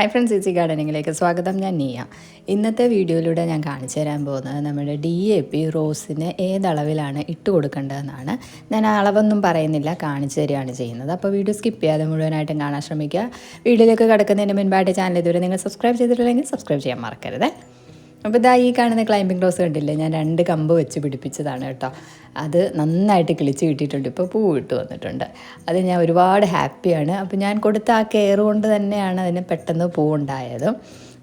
Hi friends easy ഗാർഡനിങ്ങിലേക്ക് സ്വാഗതം. ഞാൻ നീയ. ഇന്നത്തെ വീഡിയോയിലൂടെ ഞാൻ കാണിച്ചു തരാൻ പോകുന്നത് നമ്മുടെ ഡി എ പി റോസിന് ഏതളവിലാണ് ഇട്ട് കൊടുക്കേണ്ടതെന്നാണ്. ഞാൻ അളവൊന്നും പറയുന്നില്ല കാണിച്ചു തരികയാണ് ചെയ്യുന്നത്. അപ്പോൾ വീഡിയോ സ്കിപ്പ് ചെയ്യാതെ മുഴുവനായിട്ടും കാണാൻ ശ്രമിക്കുക. വീഡിയോയിലേക്ക് കിടക്കുന്നതിന് മുൻപായിട്ട് ചാനൽ ഇതുവരെ നിങ്ങൾ സബ്സ്ക്രൈബ് ചെയ്തിട്ടില്ലെങ്കിൽ സബ്സ്ക്രൈബ് ചെയ്യാൻ മറക്കരുത്. അപ്പോൾ ഇതാ ഈ കാണുന്ന ക്ലൈമ്പിംഗ് റോസ് കണ്ടില്ലേ? ഞാൻ രണ്ട് കമ്പ് വെച്ച് പിടിപ്പിച്ചതാണ് കേട്ടോ. അത് നന്നായിട്ട് കിളിച്ച് കിട്ടിയിട്ടുണ്ട്. ഇപ്പോൾ പൂ ഇട്ട് വന്നിട്ടുണ്ട്. അത് ഞാൻ ഒരുപാട് ഹാപ്പിയാണ് അപ്പോൾ ഞാൻ കൊടുത്ത ആ കെയർ കൊണ്ട് തന്നെയാണ് അതിന് പെട്ടെന്ന് പൂ ഉണ്ടായത്.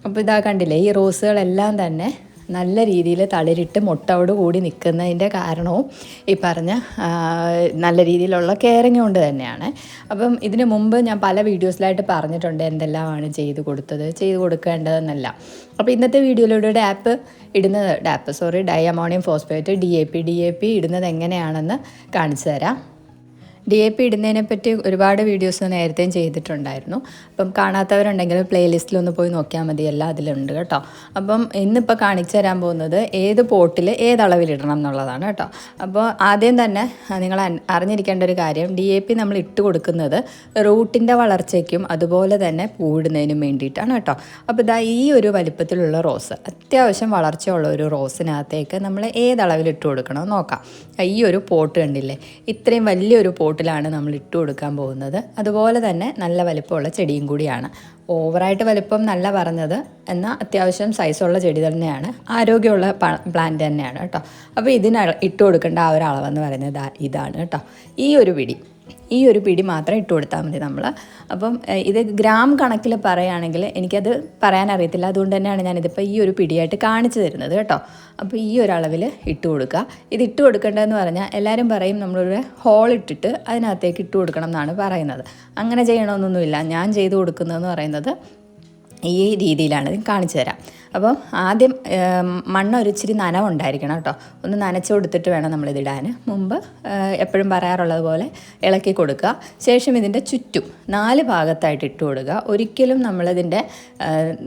അപ്പോൾ ഇതാ കണ്ടില്ലേ? ഈ റോസുകളെല്ലാം തന്നെ നല്ല രീതിയിൽ തളിരിട്ട് മുട്ടയോട് കൂടി നിൽക്കുന്നതിന്റെ കാരണവും ഈ പറഞ്ഞ നല്ല രീതിയിലുള്ള കെയറിങ് കൊണ്ട് തന്നെയാണ്. അപ്പം ഇതിനു മുമ്പ് ഞാൻ പല വീഡിയോസിലായിട്ട് പറഞ്ഞിട്ടുണ്ട് എന്തെല്ലാമാണ് ചെയ്ത് കൊടുത്തത് ചെയ്ത് കൊടുക്കേണ്ടതെന്നല്ല. അപ്പോൾ ഇന്നത്തെ വീഡിയോയിലൂടെ ഡാപ്പ് ഇടുന്നത് DAP sorry diammonium phosphate D A P D A P ഇടുന്നത് എങ്ങനെയാണെന്ന് കാണിച്ചു തരാം. ഡി എ പി ഇടുന്നതിനെ പറ്റി ഒരുപാട് വീഡിയോസ് നേരത്തെയും ചെയ്തിട്ടുണ്ടായിരുന്നു. അപ്പം കാണാത്തവരുണ്ടെങ്കിൽ പ്ലേലിസ്റ്റിലൊന്ന് പോയി നോക്കിയാൽ മതി എല്ലാം അതിലുണ്ട് കേട്ടോ. അപ്പം ഇന്നിപ്പോൾ കാണിച്ചു തരാൻ പോകുന്നത് ഏത് പോട്ടിൽ ഏത് അളവിലിടണം എന്നുള്ളതാണ് കേട്ടോ. അപ്പോൾ ആദ്യം തന്നെ നിങ്ങൾ അറിഞ്ഞിരിക്കേണ്ട ഒരു കാര്യം ഡി എ പി നമ്മൾ ഇട്ട് കൊടുക്കുന്നത് റൂട്ടിന്റെ വളർച്ചയ്ക്കും അതുപോലെ തന്നെ പൂവിടുന്നതിനും വേണ്ടിയിട്ടാണ് കേട്ടോ. അപ്പോൾ ഇതാ ഈ ഒരു വലിപ്പത്തിലുള്ള റോസ് അത്യാവശ്യം വളർച്ചയുള്ള ഒരു റോസിനകത്തേക്ക് നമ്മൾ ഏത് അളവിൽ ഇട്ട് കൊടുക്കണം നോക്കാം. ഈ ഒരു പോട്ട് കണ്ടില്ലേ? ഇത്രയും വലിയൊരു പോട്ടിലാണ് നമ്മൾ ഇട്ട് കൊടുക്കാൻ പോകുന്നത്. അതുപോലെ തന്നെ നല്ല വലിപ്പമുള്ള ചെടിയും കൂടിയാണ്. ഓവറായിട്ട് വലിപ്പം നല്ല പറഞ്ഞത് എന്നാൽ അത്യാവശ്യം സൈസുള്ള ചെടി തന്നെയാണ്. ആരോഗ്യമുള്ള പ്ലാന്റ് തന്നെയാണ് കേട്ടോ. അപ്പോൾ ഇതിന് ഇട്ട് കൊടുക്കേണ്ട ആ ഒരു അളവെന്ന് പറയുന്നത് ഇതാണ് കേട്ടോ. ഈ ഒരു പിടി. ഈ ഒരു പിടി മാത്രം ഇട്ട് കൊടുത്താൽ മതി നമ്മൾ. അപ്പം ഇത് ഗ്രാം കണക്കിൽ പറയുകയാണെങ്കിൽ എനിക്കത് പറയാൻ അറിയത്തില്ല. അതുകൊണ്ട് തന്നെയാണ് ഞാനിതിപ്പോൾ ഈ ഒരു പിടിയായിട്ട് കാണിച്ചു തരുന്നത് കേട്ടോ. അപ്പോൾ ഈ ഒരു ഇട്ട് കൊടുക്കുക. ഇത് ഇട്ട് കൊടുക്കേണ്ടതെന്ന് പറഞ്ഞാൽ എല്ലാവരും പറയും നമ്മളൊരു ഹോൾ ഇട്ടിട്ട് അതിനകത്തേക്ക് ഇട്ട് കൊടുക്കണം എന്നാണ് പറയുന്നത്. അങ്ങനെ ചെയ്യണമെന്നൊന്നുമില്ല. ഞാൻ ചെയ്ത് കൊടുക്കുന്നതെന്ന് പറയുന്നത് ഈ രീതിയിലാണ് കാണിച്ചു തരാം. അപ്പോൾ ആദ്യം മണ്ണ് ഒരു ഇച്ചിരി നനവുണ്ടായിരിക്കണം കേട്ടോ. ഒന്ന് നനച്ചു കൊടുത്തിട്ട് വേണം നമ്മളിതിടാൻ മുമ്പ് എപ്പോഴും പറയാറുള്ളത് പോലെ ഇളക്കി കൊടുക്കുക. ശേഷം ഇതിന്റെ ചുറ്റും നാല് ഭാഗത്തായിട്ട് ഇട്ട് കൊടുക്കുക. ഒരിക്കലും നമ്മളിതിന്റെ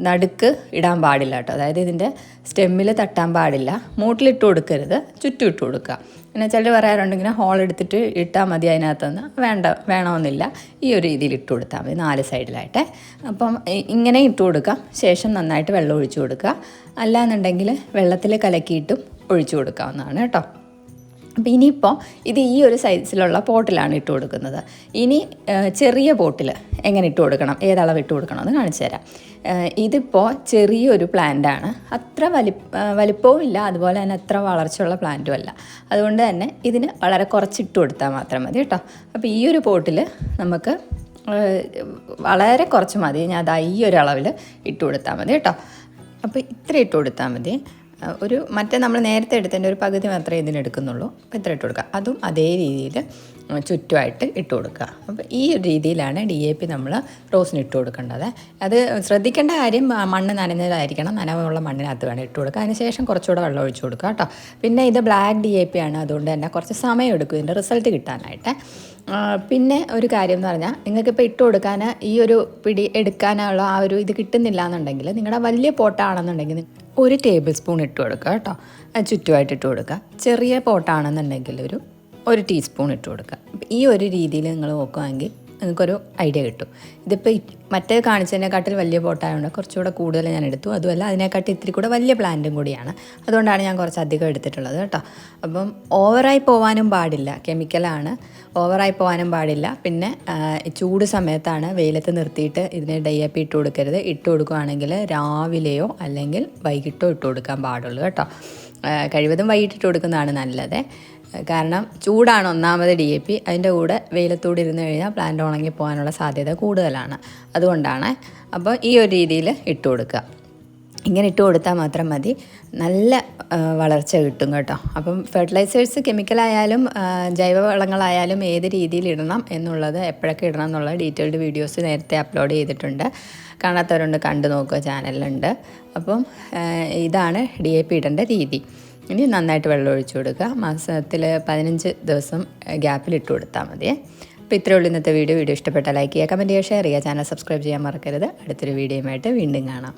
നടുക്ക് ഇടാൻ പാടില്ല കേട്ടോ. അതായത് ഇതിന്റെ സ്റ്റെമ്മിൽ തട്ടാൻ പാടില്ല. മൂട്ടിലിട്ട് കൊടുക്കരുത്. ചുറ്റും ഇട്ട് കൊടുക്കുക. പിന്നെ ചിലർ പറയാറുണ്ട് ഇങ്ങനെ ഹോൾ എടുത്തിട്ട് ഇട്ടാൽ മതി അതിനകത്തുനിന്ന്. വേണ്ട വേണമെന്നില്ല. ഈ ഒരു രീതിയിൽ ഇട്ട് കൊടുത്താൽ മതി നാല് സൈഡിലായിട്ട്. അപ്പം ഇങ്ങനെ ഇട്ട് കൊടുക്കാം. ശേഷം നന്നായിട്ട് വെള്ളം ഒഴിച്ചു കൊടുക്കുക. അല്ലാന്നുണ്ടെങ്കിൽ വെള്ളത്തിൽ കലക്കിയിട്ടും ഒഴിച്ചു കൊടുക്കാവുന്നതാണ് കേട്ടോ. അപ്പോൾ ഇനിയിപ്പോൾ ഇത് ഈ ഒരു സൈസിലുള്ള പോട്ടിലാണ് ഇട്ട് കൊടുക്കുന്നത്. ഇനി ചെറിയ പോട്ടിൽ എങ്ങനെ ഇട്ട് കൊടുക്കണം? ഏതളവ് ഇട്ട് കൊടുക്കണം എന്ന് കാണിച്ചു തരാം. ഇതിപ്പോൾ ചെറിയൊരു പ്ലാന്റാണ് അത്ര വലി വലിപ്പവും ഇല്ല. അതുപോലെ തന്നെ അത്ര വളർച്ചയുള്ള പ്ലാന്റും അല്ല. അതുകൊണ്ട് തന്നെ ഇതിന് വളരെ കുറച്ച് ഇട്ട് കൊടുത്താൽ മാത്രം മതി കേട്ടോ. അപ്പോൾ ഈ ഒരു പോട്ടിൽ നമുക്ക് വളരെ കുറച്ച് മതി. ഞാൻ അതാ ഈ ഒരു അളവിൽ ഇട്ട് കൊടുത്താൽ മതി കേട്ടോ. അപ്പോൾ ഇത്ര ഇട്ട് കൊടുത്താൽ മതി. ഒരു മറ്റേ നമ്മൾ നേരത്തെ എടുത്തതിന്റെ ഒരു പകുതി മാത്രമേ ഇതിന് എടുക്കുന്നുള്ളൂ അപ്പോൾ ഇത്ര ഇട്ട് കൊടുക്കുക. അതും അതേ രീതിയിൽ ചുറ്റുമായിട്ട് ഇട്ട് കൊടുക്കുക. അപ്പോൾ ഈ ഒരു രീതിയിലാണ് ഡി എ പി നമ്മൾ റോസിന് ഇട്ട് കൊടുക്കേണ്ടത്. അത് ശ്രദ്ധിക്കേണ്ട കാര്യം മണ്ണ് നനഞ്ഞതായിരിക്കണം. നനവുള്ള മണ്ണിനകത്ത് വേണം ഇട്ട് കൊടുക്കുക. അതിനുശേഷം കുറച്ചുകൂടെ വെള്ളം ഒഴിച്ചു കൊടുക്കുക കേട്ടോ. പിന്നെ ഇത് ബ്ലാക്ക് ഡി എ പി ആണ്. അതുകൊണ്ട് തന്നെ കുറച്ച് സമയം എടുക്കും ഇതിന്റെ റിസൾട്ട് കിട്ടാനായിട്ട്. പിന്നെ ഒരു കാര്യം എന്ന് പറഞ്ഞാൽ നിങ്ങൾക്കിപ്പോൾ ഇട്ട് കൊടുക്കാൻ ഈ ഒരു പിടി എടുക്കാനുള്ള ആ ഒരു ഇത് കിട്ടുന്നില്ല എന്നുണ്ടെങ്കിൽ നിങ്ങളുടെ വലിയ പോട്ടാണെന്നുണ്ടെങ്കിൽ ഒരു ടേബിൾ സ്പൂൺ ഇട്ട് കൊടുക്കുക കേട്ടോ. ചുറ്റുമായിട്ട് ഇട്ട് കൊടുക്കുക. ചെറിയ പോട്ടാണെന്നുണ്ടെങ്കിൽ ഒരു ഒരു ടീസ്പൂൺ ഇട്ട് കൊടുക്കുക. ഈ ഒരു രീതിയിൽ നിങ്ങൾ നോക്കുകയാണെങ്കിൽ നിങ്ങൾക്കൊരു ഐഡിയ കിട്ടും. ഇതിപ്പോൾ മറ്റേ കാണിച്ചതിനെക്കാട്ടിൽ വലിയ പോട്ടായതുകൊണ്ട് കുറച്ചുകൂടെ കൂടുതൽ ഞാൻ എടുത്തു. അതുമല്ല അതിനെക്കാട്ടി ഇത്തിരി കൂടെ വലിയ പ്ലാന്റും കൂടിയാണ്. അതുകൊണ്ടാണ് ഞാൻ കുറച്ച് അധികം എടുത്തിട്ടുള്ളത് കേട്ടോ. അപ്പം ഓവറായി പോകാനും പാടില്ല. കെമിക്കലാണ് ഓവറായി പോകാനും പാടില്ല. പിന്നെ ചൂട് സമയത്താണ് വെയിലത്ത് നിർത്തിയിട്ട് ഇതിനെ ഡയ്യപ്പി ഇട്ട് കൊടുക്കരുത്. ഇട്ട് കൊടുക്കുകയാണെങ്കിൽ രാവിലെയോ അല്ലെങ്കിൽ വൈകിട്ടോ ഇട്ട് കൊടുക്കാൻ പാടുള്ളൂ കേട്ടോ. കഴിവതും വൈകിട്ട് ഇട്ട് കൊടുക്കുന്നതാണ് നല്ലത്. കാരണം ചൂടാണ് ഒന്നാമത് ഡി എ പി. അതിന്റെ കൂടെ വെയിലത്തൂടെ ഇരുന്ന് കഴിഞ്ഞാൽ പ്ലാന്റ് ഉണങ്ങി പോകാനുള്ള സാധ്യത കൂടുതലാണ്. അതുകൊണ്ടാണ് അപ്പോൾ ഈ ഒരു രീതിയിൽ ഇട്ട് കൊടുക്കുക. ഇങ്ങനെ ഇട്ട് കൊടുത്താൽ മാത്രം മതി. നല്ല വളർച്ച കിട്ടും കേട്ടോ. അപ്പം ഫെർട്ടിലൈസേഴ്സ് കെമിക്കലായാലും ജൈവവളങ്ങളായാലും ഏത് രീതിയിൽ ഇടണം എന്നുള്ളത് എപ്പോഴൊക്കെ ഇടണം എന്നുള്ള ഡീറ്റെയിൽഡ് വീഡിയോസ് നേരത്തെ അപ്ലോഡ് ചെയ്തിട്ടുണ്ട്. കാണാത്തവരുണ്ട് കണ്ടു നോക്കുക ചാനലിലുണ്ട് അപ്പം ഇതാണ് ഡി എ പി ഇടേണ്ട രീതി. ഇനി നന്നായിട്ട് വെള്ളം ഒഴിച്ചു കൊടുക്കുക. മാസത്തിൽ പതിനഞ്ച് ദിവസം ഗ്യാപ്പിൽ ഇട്ട് കൊടുത്താൽ മതി. അപ്പോൾ ഇത്രയേ ഉള്ളൂ ഇന്നത്തെ വീഡിയോ. വീഡിയോ ഇഷ്ടപ്പെട്ടാൽ ലൈക്ക് ചെയ്യുക കമന്റ് ചെയ്യുക ഷെയർ ചെയ്യുക. ചാനൽ സബ്സ്ക്രൈബ് ചെയ്യാൻ മറക്കരുത്. അടുത്തൊരു വീഡിയോയുമായിട്ട് വീണ്ടും കാണാം.